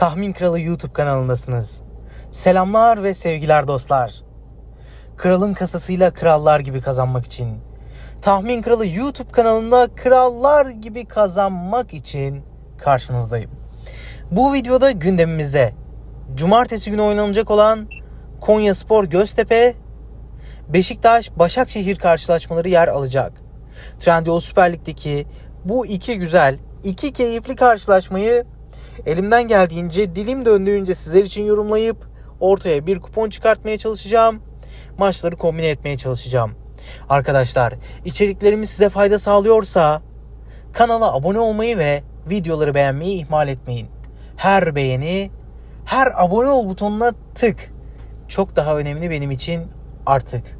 Tahmin Kralı YouTube kanalındasınız. Selamlar ve sevgiler dostlar. Kralın kasasıyla krallar gibi kazanmak için. Tahmin Kralı YouTube kanalında krallar gibi kazanmak için karşınızdayım. Bu videoda gündemimizde cumartesi günü oynanacak olan Konya Spor Göztepe Beşiktaş Başakşehir karşılaşmaları yer alacak. Trendyol Süper Lig'deki bu iki güzel, iki keyifli karşılaşmayı elimden geldiğince, dilim döndüğünce sizler için yorumlayıp ortaya bir kupon çıkartmaya çalışacağım. Maçları kombine etmeye çalışacağım. Arkadaşlar, içeriklerimiz size fayda sağlıyorsa kanala abone olmayı ve videoları beğenmeyi ihmal etmeyin. Her beğeni, her abone ol butonuna tık. Çok daha önemli benim için artık.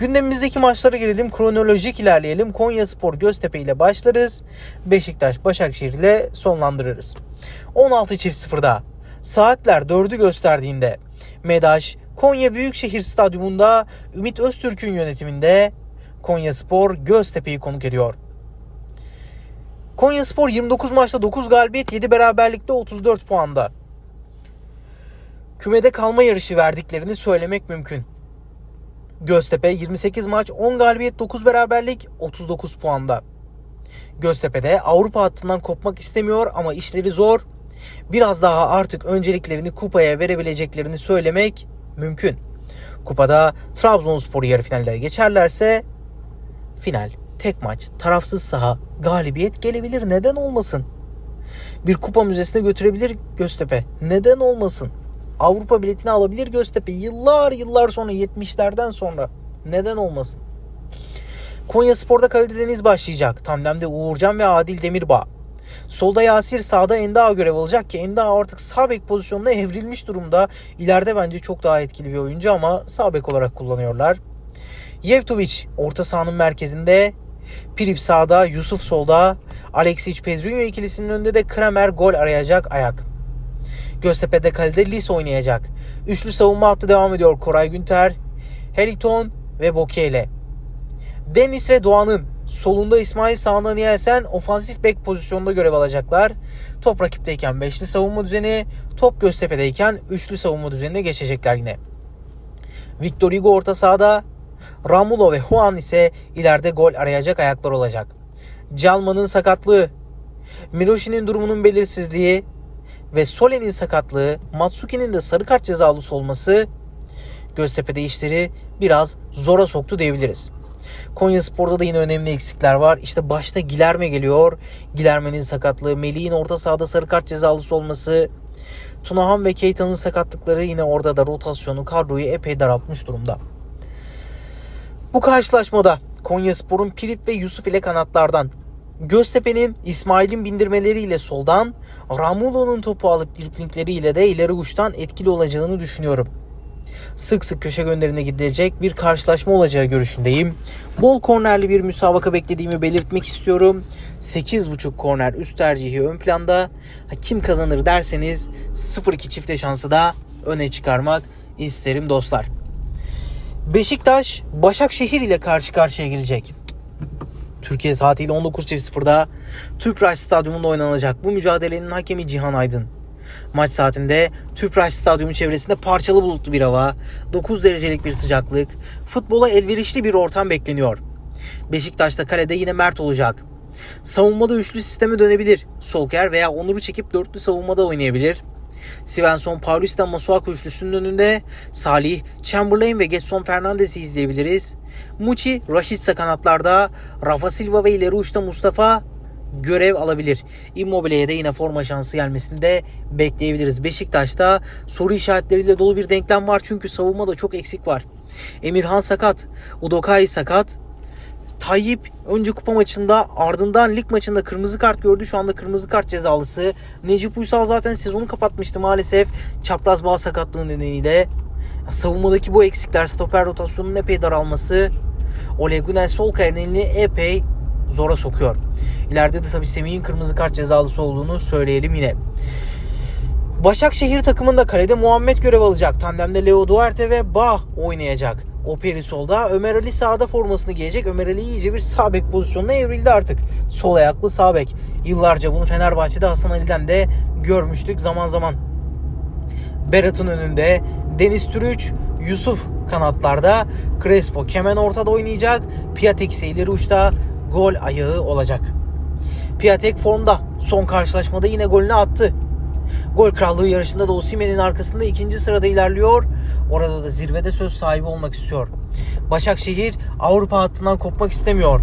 Gündemimizdeki maçlara girelim. Kronolojik ilerleyelim. Konya Spor Göztepe ile başlarız. Beşiktaş Başakşehir ile sonlandırırız. 16.00'da saatler 4'ü gösterdiğinde Medaş Konya Büyükşehir Stadyumunda Ümit Öztürk'ün yönetiminde Konya Spor Göztepe'yi konuk ediyor. Konya Spor 29 maçta 9 galibiyet 7 beraberlikte 34 puanda. Kümede kalma yarışı verdiklerini söylemek mümkün. Göztepe 28 maç 10 galibiyet 9 beraberlik 39 puanda. Göztepe'de Avrupa hattından kopmak istemiyor ama işleri zor. Biraz daha artık önceliklerini kupaya verebileceklerini söylemek mümkün. Kupada Trabzonspor yarı finallere geçerlerse final, tek maç, tarafsız saha, galibiyet gelebilir. Neden olmasın? Bir kupa müzesine götürebilir Göztepe. Neden olmasın? Avrupa biletini alabilir Göztepe. Yıllar yıllar sonra 70'lerden sonra. Neden olmasın? Konya Spor'da kalede Deniz başlayacak. Tandemde Uğurcan ve Adil Demirbağ. Solda Yasir, sağda Endağ görev alacak ki Endağ artık sağ bek pozisyonuna evrilmiş durumda. İleride bence çok daha etkili bir oyuncu ama sağ bek olarak kullanıyorlar. Yevtovic orta sahanın merkezinde. Pilip sağda, Yusuf solda. Alexic Pedrinho ikilisinin önünde de Kramer gol arayacak ayak. Göztepe'de kalede Lis oynayacak. Üçlü savunma hattı devam ediyor. Koray Günter, Heliton ve Bokele. Deniz ve Doğan'ın solunda İsmail sağında Nielsen ofansif bek pozisyonunda görev alacaklar. Top rakipteyken beşli savunma düzeni, top Göztepe'deyken üçlü savunma düzenine geçecekler yine. Victor Hugo orta sahada, Ramulo ve Juan ise ileride gol arayacak ayaklar olacak. Calman'ın sakatlığı, Miloshi'nin durumunun belirsizliği ve Solen'in sakatlığı, Matsuki'nin de sarı kart cezalısı olması Göztepe'de işleri biraz zora soktu diyebiliriz. Konya Spor'da da yine önemli eksikler var. İşte başta Gilerme geliyor. Gilerme'nin sakatlığı, Melih'in orta sahada sarı kart cezalısı olması, Tunahan ve Keita'nın sakatlıkları yine orada da rotasyonu, kadroyu epey daraltmış durumda. Bu karşılaşmada Konya Spor'un Pilip ve Yusuf ile kanatlardan, Göztepe'nin İsmail'in bindirmeleriyle soldan, Ramulo'nun topu alıp driplingleri de ileri uçtan etkili olacağını düşünüyorum. Sık sık köşe gönderine gidilecek bir karşılaşma olacağı görüşündeyim. Bol kornerli bir müsabaka beklediğimi belirtmek istiyorum. 8.5 korner üst tercihi ön planda. Kim kazanır derseniz 0-2 çifte şansı da öne çıkarmak isterim dostlar. Beşiktaş Başakşehir ile karşı karşıya gelecek. Türkiye saatiyle 19.00'da Tüpraş Stadyumunda oynanacak bu mücadelenin hakemi Cihan Aydın. Maç saatinde Tüpraş Stadyumu çevresinde parçalı bulutlu bir hava, 9 derecelik bir sıcaklık, futbola elverişli bir ortam bekleniyor. Beşiktaş'ta kalede yine Mert olacak. Savunmada üçlü sisteme dönebilir. Solker veya Onur'u çekip dörtlü savunmada oynayabilir. Svensson, Paulista, Masuaku üçlüsünün önünde Salih, Chamberlain ve Getson Fernandes'i izleyebiliriz. Muçi, Raşitsa kanatlarda, Rafa Silva ve ileri uçta Mustafa görev alabilir. Immobile'ye de yine forma şansı gelmesini de bekleyebiliriz. Beşiktaş'ta soru işaretleriyle dolu bir denklem var çünkü savunmada çok eksik var. Emirhan sakat, Udokai sakat, Tayyip önce kupa maçında ardından lig maçında kırmızı kart gördü. Şu anda kırmızı kart cezalısı. Necip Uysal zaten sezonu kapatmıştı maalesef. Çapraz bağ sakatlığı nedeniyle. Savunmadaki bu eksikler stoper rotasyonunun epey daralması Ole Gunnar Solskjaer'in elini epey zora sokuyor. İleride de tabii Semih'in kırmızı kart cezalısı olduğunu söyleyelim yine. Başakşehir takımında kalede Muhammed görev alacak. Tandemde Leo Duarte ve Bah oynayacak. Operi solda, Ömer Ali sağda formasını giyecek. Ömer Ali iyice bir sağ bek pozisyonuna evrildi artık. Sol ayaklı sağ bek. Yıllarca bunu Fenerbahçe'de Hasan Ali'den de görmüştük zaman zaman. Berat'ın önünde Deniz Türüç, Yusuf kanatlarda, Crespo Kemen ortada oynayacak, Piatek ise ileri uçta gol ayağı olacak. Piatek formda. Son karşılaşmada yine golünü attı. Gol krallığı yarışında da Osimhen'in arkasında ikinci sırada ilerliyor. Orada da zirvede söz sahibi olmak istiyor. Başakşehir Avrupa hattından kopmak istemiyor.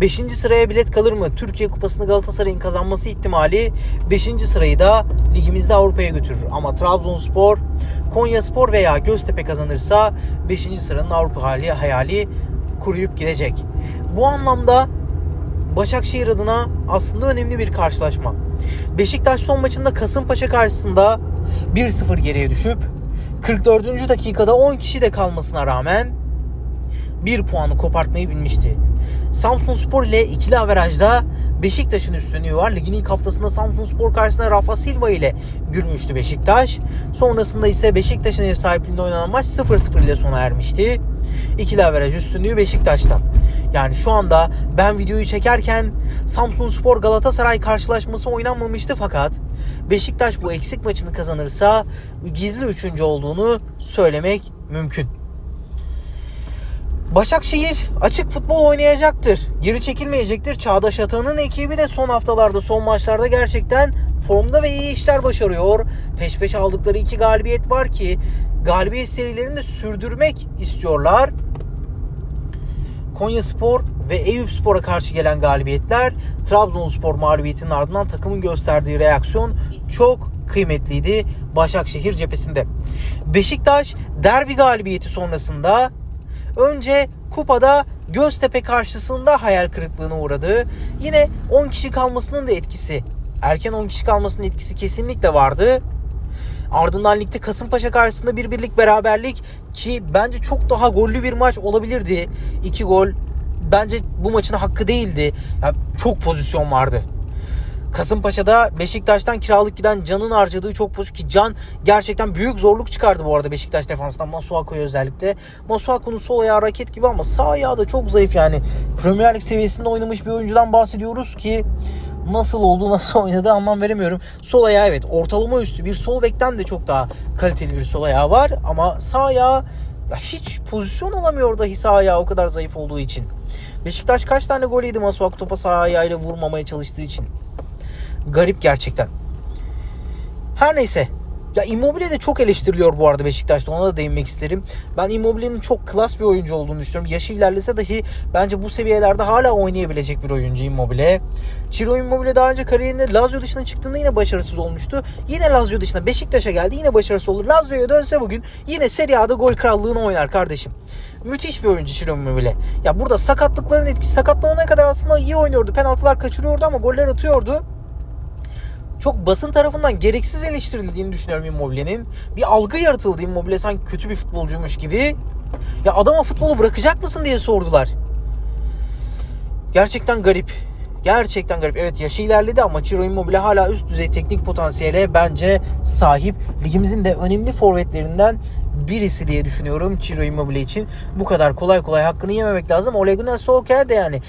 5. sıraya bilet kalır mı? Türkiye Kupası'nı Galatasaray'ın kazanması ihtimali 5. sırayı da ligimizde Avrupa'ya götürür. Ama Trabzonspor, Konyaspor veya Göztepe kazanırsa 5. sıranın Avrupa hali hayali kuruyup gidecek. Bu anlamda Başakşehir adına aslında önemli bir karşılaşma. Beşiktaş son maçında Kasımpaşa karşısında 1-0 geriye düşüp 44. dakikada 10 kişi de kalmasına rağmen 1 puanı kopartmayı bilmişti. Samsun Spor ile ikili averajda Beşiktaş'ın üstünlüğü var. Ligin ilk haftasında Samsun Spor karşısında Rafa Silva ile gülmüştü Beşiktaş. Sonrasında ise Beşiktaş'ın ev sahipliğinde oynanan maç 0-0 ile sona ermişti. İkili averaj üstünlüğü Beşiktaş'tan. Yani şu anda ben videoyu çekerken Samsun Spor Galatasaray karşılaşması oynanmamıştı fakat Beşiktaş bu eksik maçını kazanırsa gizli üçüncü olduğunu söylemek mümkün. Başakşehir açık futbol oynayacaktır. Geri çekilmeyecektir. Çağdaş Atan'ın ekibi de son haftalarda, son maçlarda gerçekten formda ve iyi işler başarıyor. Peş peşe aldıkları iki galibiyet var ki galibiyet serilerini de sürdürmek istiyorlar. Konya Spor ve Eyüp Spor'a karşı gelen galibiyetler Trabzonspor mağlubiyetinin ardından takımın gösterdiği reaksiyon çok kıymetliydi Başakşehir cephesinde. Beşiktaş derbi galibiyeti sonrasında önce kupada Göztepe karşısında hayal kırıklığına uğradı. Yine 10 kişi kalmasının da etkisi, erken 10 kişi kalmasının etkisi kesinlikle vardı. Ardından ligde Kasımpaşa karşısında bir birlik beraberlik ki bence çok daha gollü bir maç olabilirdi. İki gol bence bu maçın hakkı değildi. Ya çok pozisyon vardı. Kasımpaşa'da Beşiktaş'tan kiralık giden Can'ın harcadığı çok pozisyon ki Can gerçekten büyük zorluk çıkardı bu arada Beşiktaş defansından Masuaku'ya özellikle. Masuaku'nun sol ayağı hareket gibi ama sağ ayağı da çok zayıf yani. Premier Lig seviyesinde oynamış bir oyuncudan bahsediyoruz ki nasıl oldu nasıl oynadı anlam veremiyorum. Sol ayağı evet ortalama üstü bir sol bekten de çok daha kaliteli bir sol ayağı var ama sağ ayağı ya hiç pozisyon alamıyor dahi sağ ayağı o kadar zayıf olduğu için. Beşiktaş kaç tane gol yedi Masuaku topa sağ ayağıyla vurmamaya çalıştığı için. Garip gerçekten. Her neyse. Ya Immobile de çok eleştiriliyor bu arada Beşiktaş'ta. Ona da değinmek isterim. Ben Immobile'nin çok klas bir oyuncu olduğunu düşünüyorum. Yaşı ilerlese dahi bence bu seviyelerde hala oynayabilecek bir oyuncu Immobile. Ciro Immobile daha önce kariyerinde Lazio dışına çıktığında yine başarısız olmuştu. Yine Lazio dışına Beşiktaş'a geldi yine başarısız olur. Lazio'ya dönse bugün yine Serie A'da gol krallığını oynar kardeşim. Müthiş bir oyuncu Ciro Immobile. Ya burada sakatlıkların etkisi sakatlanana kadar aslında iyi oynuyordu. Penaltılar kaçırıyordu ama goller atıyordu çok basın tarafından gereksiz eleştirildiğini düşünüyorum Immobile'nin. Bir algı yaratıldı Immobile sanki kötü bir futbolcuymuş gibi. Ya adama futbolu bırakacak mısın diye sordular. Gerçekten garip. Gerçekten garip. Evet yaşı ilerledi ama Ciro Immobile hala üst düzey teknik potansiyele bence sahip. Ligimizin de önemli forvetlerinden birisi diye düşünüyorum Ciro Immobile için. Bu kadar kolay kolay hakkını yememek lazım. Ole Gunnar Solskjaer de yani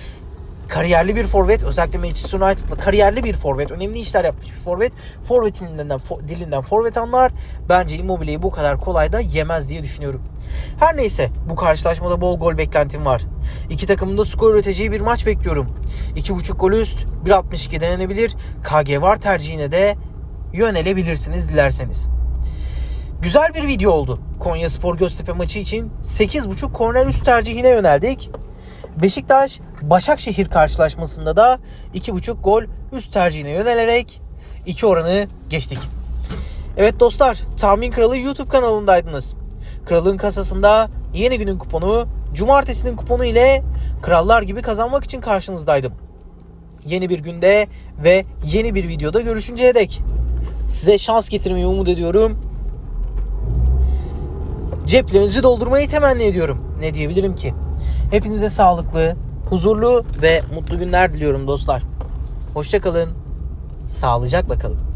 kariyerli bir forvet özellikle Manchester United'la kariyerli bir forvet önemli işler yapmış bir forvet forvetin dilinden, fo, dilinden forvet anlar bence Immobile'yi bu kadar kolay da yemez diye düşünüyorum. Her neyse bu karşılaşmada bol gol beklentim var. İki takımın da skor üreteceği bir maç bekliyorum. 2.5 gol üst 1.62 denenebilir. KG var tercihine de yönelebilirsiniz dilerseniz. Güzel bir video oldu. Konya Spor Göztepe maçı için 8.5 korner üst tercihine yöneldik. Beşiktaş Başakşehir karşılaşmasında da 2.5 gol üst tercihine yönelerek 2 oranı geçtik. Evet dostlar Tahmin Kralı YouTube kanalındaydınız. Kralın kasasında yeni günün kuponu, cumartesinin kuponu ile krallar gibi kazanmak için karşınızdaydım. Yeni bir günde ve yeni bir videoda görüşünceye dek size şans getirmeyi umut ediyorum. Ceplerinizi doldurmayı temenni ediyorum. Ne diyebilirim ki? Hepinize sağlıklı, huzurlu ve mutlu günler diliyorum dostlar. Hoşçakalın, sağlıcakla kalın.